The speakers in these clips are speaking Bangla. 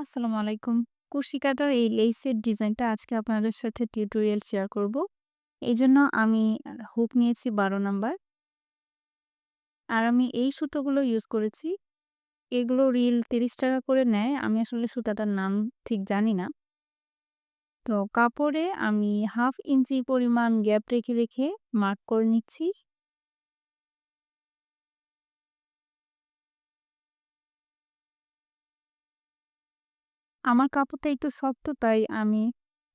আসসালামু আলাইকুম। কুশি কাটার এই লেইসের ডিজাইনটা আজকে আপনাদের সাথে টিউটোরিয়াল শেয়ার করব। এই জন্য আমি হুক নিয়েছি ১২ নাম্বার। আর আমি এই সুতোগুলো ইউজ করেছি। এগুলো রিল ৳৩০ করে নেয়। আমি আসলে সুতাটার নাম ঠিক জানি না। তো কাপড়ে আমি ১/২ ইঞ্চি পরিমাণ গ্যাপ রেখে, রেখে মার্ক করে নিচ্ছি। আমার কাপড়টা একটু শক্ত, তাই আমি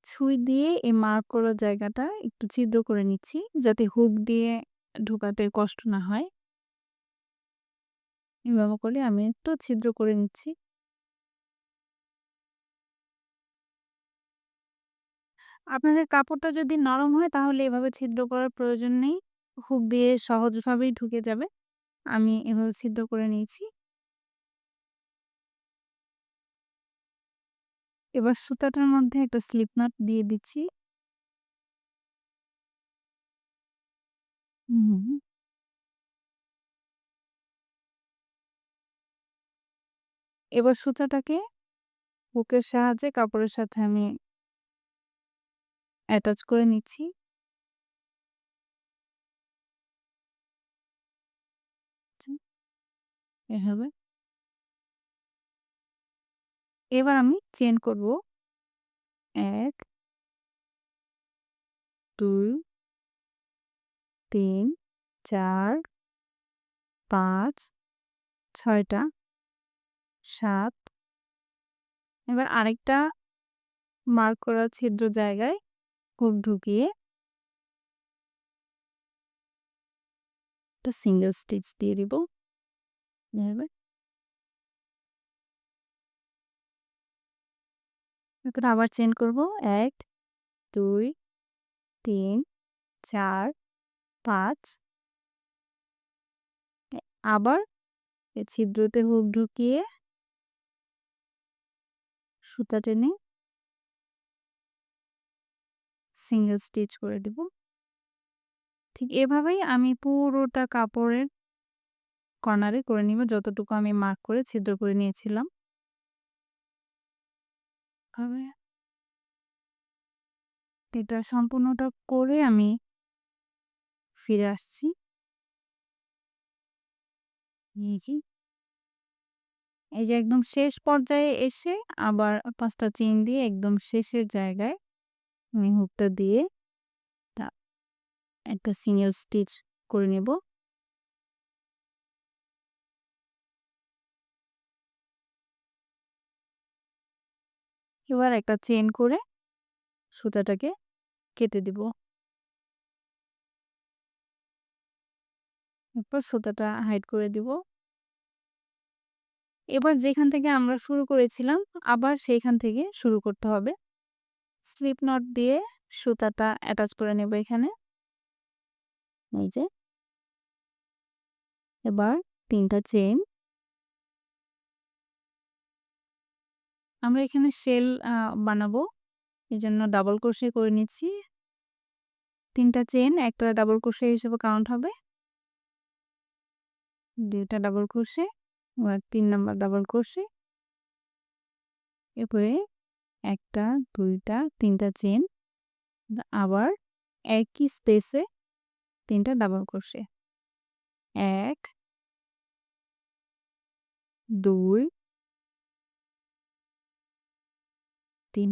সুই দিয়ে এই মার্ক করা জায়গাটা একটু ছিদ্র করে নিচ্ছি, যাতে হুক দিয়ে ঢোকাতে কষ্ট না হয়। এভাবে করে আমি একটু ছিদ্র করে নিচ্ছি। আপনাদের কাপড়টা যদি নরম হয়, তাহলে এভাবে ছিদ্র করার প্রয়োজন নেই। হুক দিয়ে সহজভাবেই ঢুকে যাবে। আমি এভাবে ছিদ্র করে নিয়েছি। এবার সুতাটার মধ্যে একটা স্লিপ নাট দিয়ে দিচ্ছি। হুম। এবার সুতাটাকে বুকের সাহায্যে কাপড়ের সাথে আমি অ্যাটাচ করে নিচ্ছি। এভাবে। এবার আমি চেন করব। এক, দুই, তিন, চার, পাঁচ, ছয়টা, সাত এবার আরেকটা মার্ক করা ছিদ্র জায়গায় হুক ঢুকিয়ে একটা সিঙ্গেল স্টিচ দিয়ে দিব। এরপর আবার চেইন করব এক, দুই, তিন, চার, পাঁচ আবার ছিদ্রতে হুক ঢুকিয়ে সুতা টেনে সিঙ্গেল স্টিচ করে দিব। ঠিক এভাবেই আমি পুরোটা কাপড়ের কর্নারে করে নিব যতটুকু আমি মার্ক করে ছিদ্র করে নিয়েছিলাম। এভাবে এটা সম্পূর্ণটা করে আমি ফিরে আসছি। এই যে। একদম শেষ পর্যায়ে এসে আবার ৫ টা চেইন দিয়ে একদম শেষের জায়গায় আমি হুকটা দিয়ে একটা সিঙ্গেল স্টিচ করে নেব। এবার একটা চেইন করে সুতাটাকে কেটে দিব। এরপর সুতাটা হাইড করে দিব। এবার যেখান থেকে আমরা শুরু করেছিলাম, আবার সেইখান থেকে শুরু করতে হবে। স্লিপ নট দিয়ে সুতাটা অ্যাটাচ করে নেব এখানে। এই যে। এবার ৩ টা আমরা এখানে শেল বানাবো এই জন্য ডাবল ক্রোশে করে নিচ্ছি। তিনটা চেন একটা ডাবল ক্রোশে হিসেবে কাউন্ট হবে। ২ টা ডাবল ক্রোশে, আবার ৩ নাম্বার ডাবল ক্রোশে। এরপরে ১ টা, ২ টা, ৩ টা চেইন। আবার একই স্পেসে তিনটা ডাবল ক্রোশে। ১ ২ ৩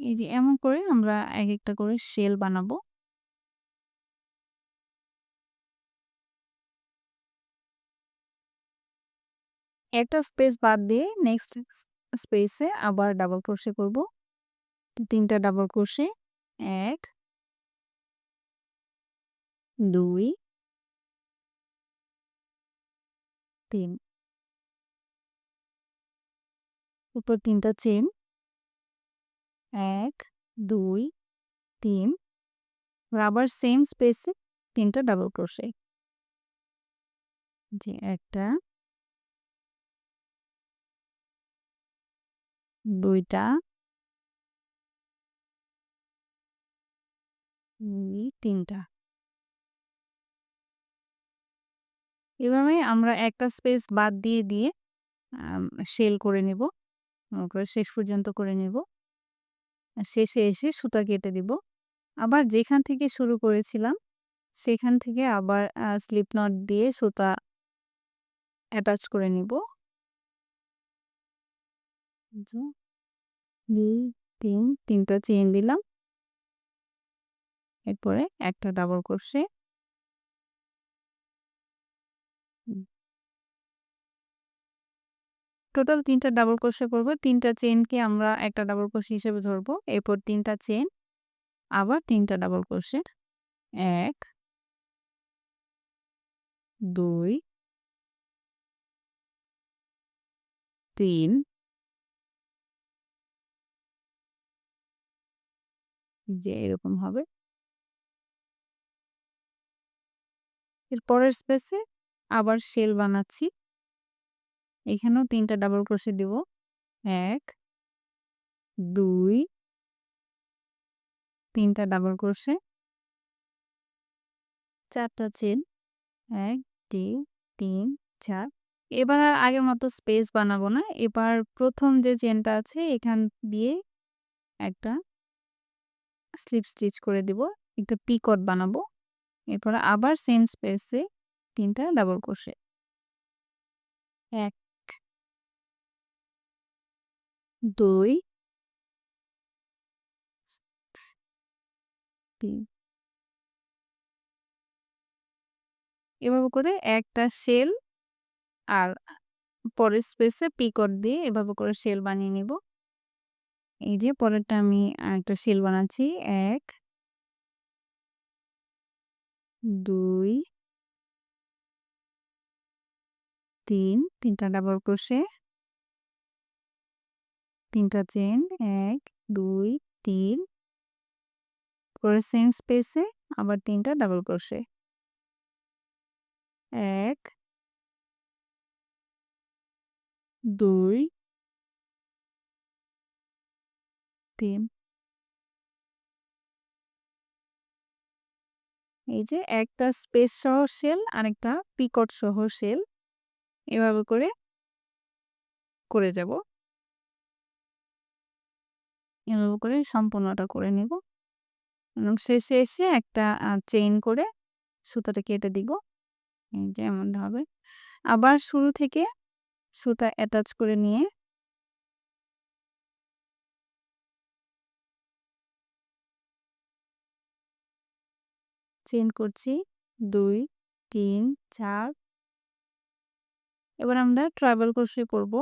এই যে এমন করে আমরা এক একটা করে শেল বানাবো। একটা স্পেস বাদ দিয়ে নেক্সট স্পেসে আবার ডাবল ক্রোশে করব। ৩ টা ডাবল ক্রোশে ১ ২ ৩ উপর ৩ টা চেইন। ১ ২ ৩ আবার সেম স্পেসে তিনটা ডাবল ক্রোশে। যে একটা ২ টা ২ ৩ এভাবে আমরা একটা স্পেস বাদ দিয়ে, দিয়ে সেল করে নিব। করে শেষ পর্যন্ত করে নিব। শেষে এসে সুতা কেটে দিব। আবার যেখান থেকে শুরু করেছিলাম সেখান থেকে আবার স্লিপ নট দিয়ে সুতা অ্যাটাচ করে নিব। ২, ৩, ৩ টা চেইন দিলাম। এরপরে একটা ডাবল ক্রোশে টোটাল ৩ টা ডাবল ক্রোশে করব। ৩ টা চেইনকে আমরা একটা ডাবল ক্রোশে হিসেবে ধরবো এরপর তিনটা চেন আবার তিনটা ডাবল ক্রোশে ১ ২ ৩ যে এরকম হবে। এর পরের স্পেসে আবার শেল বানাচ্ছি। এখানেও ৩ টা ডাবল ক্রোশে দিব। ১ ২ ৩ টা ডাবল ক্রোশে ৪ টা চেইন ১ ২ ৩ ৪ এবার আর আগের মতো স্পেস বানাবো না। এবার প্রথম যে চেনটা আছে, এখান দিয়ে একটা স্লিপ স্টিচ করে দিব। একটা পিকট বানাবো। এরপর আবার সেম স্পেসে ৩ টা ডাবল ক্রোশে ১ ২ ৩ এভাবে করে একটা শেল আর পরের স্পেসে পিকট দিয়ে এভাবে করে শেল বানিয়ে নিব। এই যে পরেরটা আমি আরেকটা শেল বানাচ্ছি। ১ ২ ৩ ৩ টা ডাবল ক্রোশে ৩ টা চেইন ১ ২ ৩ পরে সেম স্পেসে আবার তিনটা ডাবল ক্রোশে ১ ২ ৩ এই যে একটা স্পেস সহ শেল আরেকটা পিকট সহ সেল এভাবে করে করে যাব। এভাবে করে সম্পূর্ণটা করে নিব। এবং শেষে এসে একটা চেইন করে সুতাটা কেটে দিব। এই যে এমনভাবে। আবার শুরু থেকে সুতা অ্যাটাচ করে নিয়ে চেইন করছি ২, ৩, ৪ এবার আমরা ট্রায়াল ক্রোশে করব।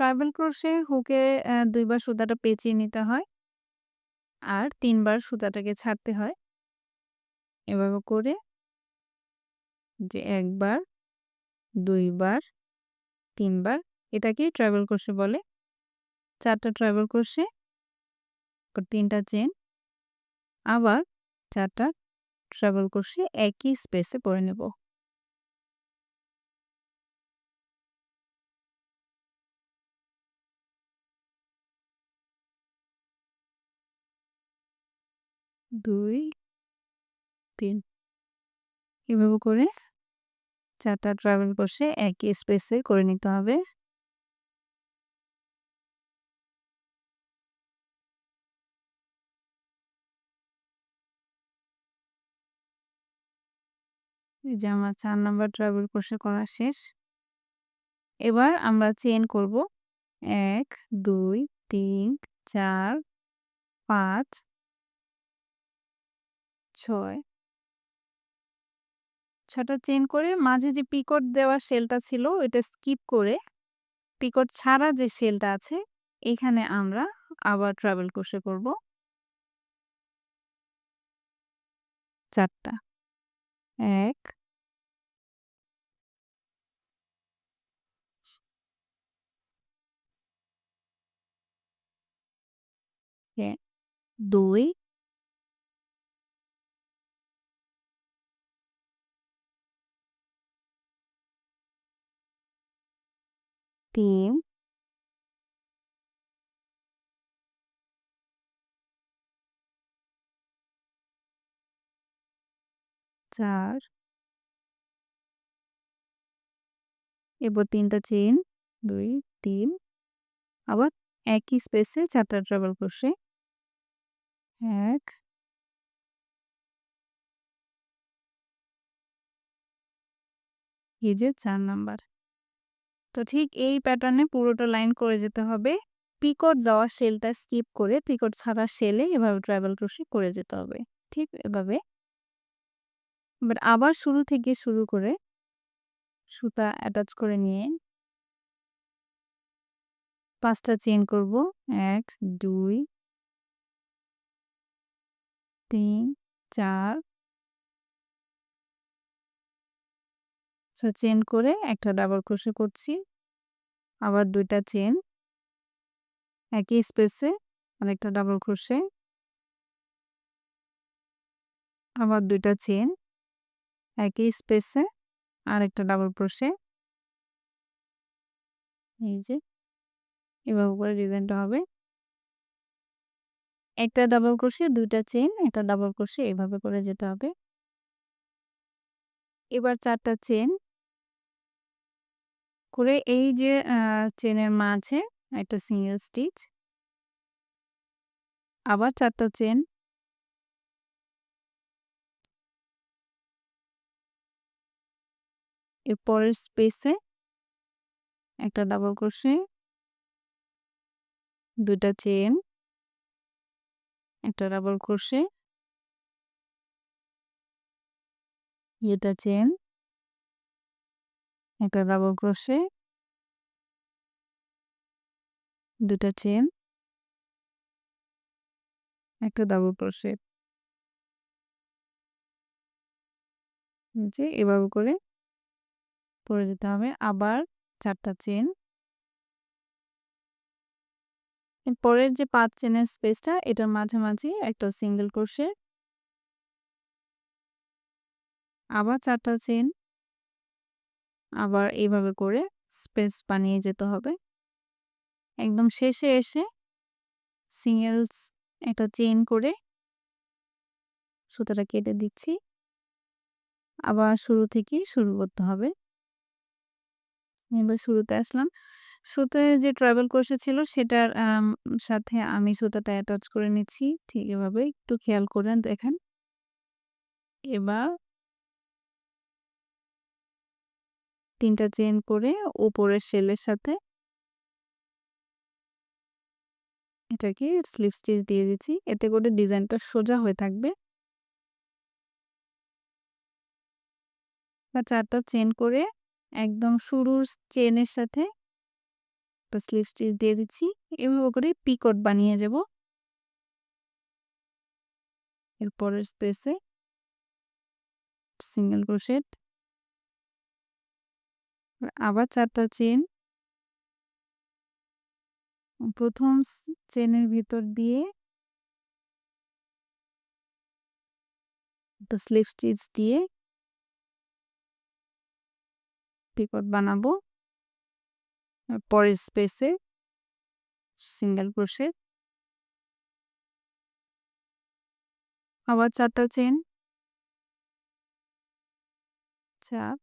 ট্রায়াল ক্রোশে হুকে দুইবার সুতাটা পেঁচিয়ে নিতে হয়। আর তিনবার সুতাটাকে ছাড়তে হয়। এভাবে করে যে ১ বার, ২ বার, ৩ এটাকেই ট্রায়াল ক্রোশে বলে। ৪ টা ট্রায়াল ক্রোশে, তারপর ৩ টা আবার ৪ টা ট্রায়াল ক্রোশে একই স্পেসে পরে নেব। দুই, তিন এভাবে করে ৪ ট্রাভেল ক্রোশে একই স্পেসে করে নিতে হবে। এই যে আমার চার নাম্বার ট্রাভেল ক্রোশে করা শেষ। এবার আমরা চেইন করব। ১, ২, ৩, ৪, ৫ ৬ ৬ টা চেইন করে মাঝে যে পিকট দেওয়া শেলটা ছিল, ওইটা স্কিপ করে পিকট ছাড়া যে শেলটা আছে, এখানে আমরা আবার ট্রাভেল ক্রোশে করব। ৪ টা। ১ তিন। চার। এরপর তিনটা চেন দুই, তিন। আবার একই স্পেসে চারটা ট্রাভেল করছে। এক। এই যে চার নাম্বার তো ঠিক এই প্যাটার্নে পুরোটা লাইন করে যেতে হবে। পিকট দেওয়া সেলটা স্কিপ করে পিকট ছাড়া সেলে এভাবে ট্রাভেল ক্রোশে করে যেতে হবে, ঠিক এভাবে। এবার আবার শুরু থেকে শুরু করে সুতা অ্যাটাচ করে নিয়ে পাঁচটা চেন করব, এক, দুই, তিন, চার চেন করে একটা ডাবল ক্রোশে করছি। আবার দুইটা চেন একই স্পেসে আরেকটা ডাবল ক্রোশে আবার দুইটা চেন একই স্পেসে আরেকটা ডাবল ক্রোশে এই যে, এভাবে করে ডিজাইনটা হবে। একটা ডাবল ক্রোশে দুইটা চেন একটা ডাবল ক্রোশে এভাবে করে যেতে হবে। এবার চারটা চেন করে এই যে চেনের মাঝে একটা সিঙ্গেল স্টিচ আবার চারটা চেন এর পরের স্পেসে একটা ডাবল ক্রোশে দুটা চেন, একটা ডাবল ক্রোশে এটা চেন একটা ডাবল ক্রোশে দুটা চেন একটা ডাবল ক্রোশে যে এভাবে করে পরে যেতে হবে আবার চারটা চেন পরের যে পাঁচ চেনের স্পেসটা এটার মাঝামাঝি একটা সিঙ্গেল ক্রোশে আবার চারটা চেন আবার এইভাবে করে স্পেস বানিয়ে যেতে হবে। একদম শেষে এসে সিঙ্গেলস একটা চেন করে সুতাটা কেটে দিচ্ছি। আবার শুরু থেকেই শুরু করতে হবে। এবার শুরুতে আসলাম। সুতায় যে ট্রাভেল কোর্সে ছিল সেটার সাথে আমি সুতাটা অ্যাটাচ করে নিচ্ছি। ঠিক এভাবে একটু খেয়াল করেন দেখেন। এবার তিনটা চেন করে উপরের শেলের সাথে এটাকে স্লিপ স্টিচ দিয়ে দিচ্ছি। এতে করে ডিজাইনটা সোজা হয়ে থাকবে। বা চারটা চেন করে একদম শুরুর চেনের সাথে একটা স্লিপ স্টিচ দিয়ে দিচ্ছি। এভাবে করে পিকট বানিয়ে যাব। এরপরের স্পেসে সিঙ্গেল ক্রোশেট আবার চারটা চেন। প্রথম চেনের ভিতর দিয়ে একটা স্লিপ স্টিচ দিয়ে পিকট বানাবো। পরের স্পেসে সিঙ্গেল ক্রোশেট আবার চারটা চেন। চার।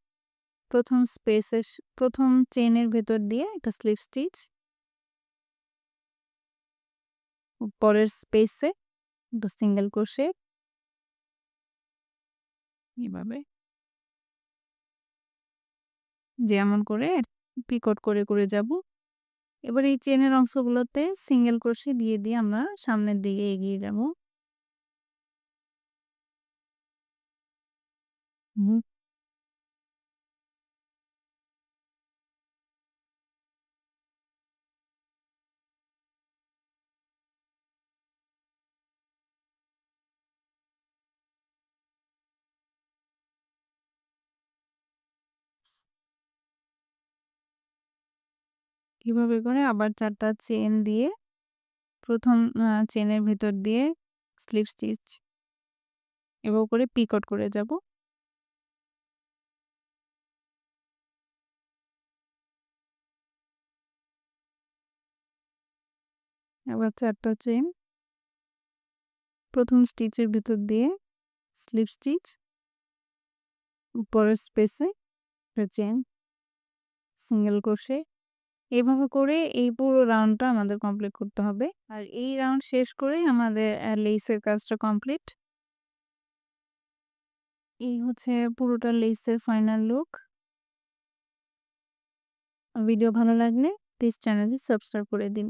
প্রথম স্পেসের প্রথম চেনের ভেতর দিয়ে একটা স্লিপ স্টিচ পরের স্পেসে সিঙ্গেল ক্রোশেট এভাবে যেমন করে পিকট করে করে যাব। এবার এই চেনের অংশগুলোতে সিঙ্গেল ক্রোশে দিয়ে দিয়ে আমরা সামনের দিকে এগিয়ে যাব। কীভাবে করে আবার চারটা চেন দিয়ে, প্রথম চেনের ভিতর দিয়ে স্লিপ স্টিচ এভাবে করে পিকট করে যাব। আবার চারটা চেন প্রথম স্টিচের ভিতর দিয়ে স্লিপ স্টিচ। উপরের স্পেসে চেন সিঙ্গেল ক্রোশে এভাবে করে এই পুরো রাউন্ডটা আমাদের কমপ্লিট করতে হবে। আর এই রাউন্ড শেষ করেই আমাদের লেসের কাজটা কমপ্লিট। এই হচ্ছে পুরোটা লেসের ফাইনাল লুক। ভিডিও ভালো লাগলে প্লিজ চ্যানেলটি সাবস্ক্রাইব করে দিন।